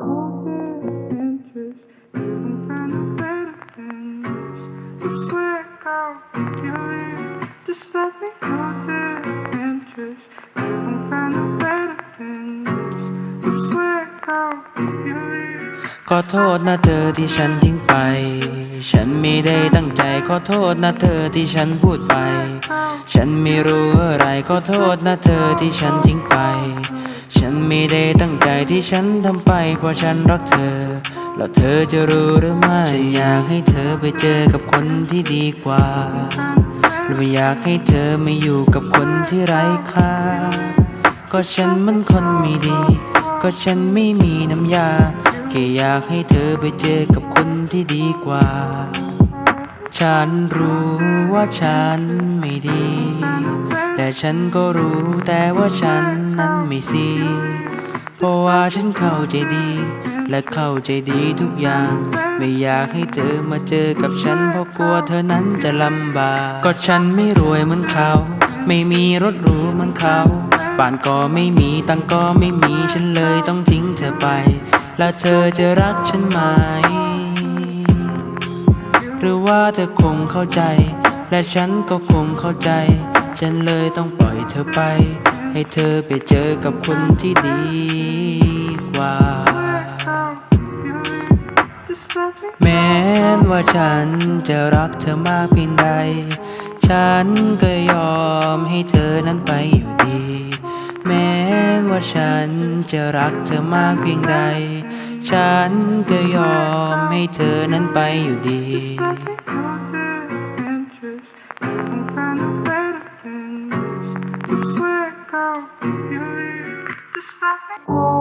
ขอโทษนะเธอที่ฉันทิ้งไป ฉันไม่ได้ตั้งใจ ขอโทษนะเธอที่ฉันพูดไป ฉันไม่รู้อะไร ขอโทษนะเธอที่ฉันทิ้งไป ฉันไม่ได้ตั้งใจที่ฉันทำไปเพราะฉันรักเธอ แล้วเธอจะรู้หรือไม่ ฉันอยากให้เธอไปเจอกับคนที่ดีกว่า และไม่อยากให้เธอมาอยู่กับคนที่ไร้ค่า ก็ฉันมันคนไม่ดี ก็ฉันไม่มีน้ำยา แค่อยากให้เธอไปเจอกับคนที่ดีกว่า ฉันรู้ว่าฉันไม่ดี ฉันก็รู้แต่ว่าฉันนั้นไม่ซีเพราะว่าฉันเข้าใจดี และเข้าใจดีทุกอย่าง ไม่อยากให้เธอมาเจอกับฉัน เพราะกลัวเธอนั้นจะลำบาก ก็ฉันไม่รวยเหมือนเขา ไม่มีรถหรูเหมือนเขาบ้านก็ไม่มีตังก็ไม่มีฉันเลยต้องทิ้งเธอไป แล้วเธอจะรักฉันไหม หรือว่าเธอคงเข้าใจ และฉันก็คงเข้าใจ ฉันเลยต้องปล่อยเธอไป ให้เธอไปเจอกับคนที่ดีกว่า แม้นว่าฉันจะรักเธอมากเพียงใด ฉันก็ยอมให้เธอนั้นไปอยู่ดี แม้ว่าฉันจะรักเธอมากเพียงใด ฉันก็ยอมให้เธอนั้นไปอยู่ดี Just let go, you leave, just let go.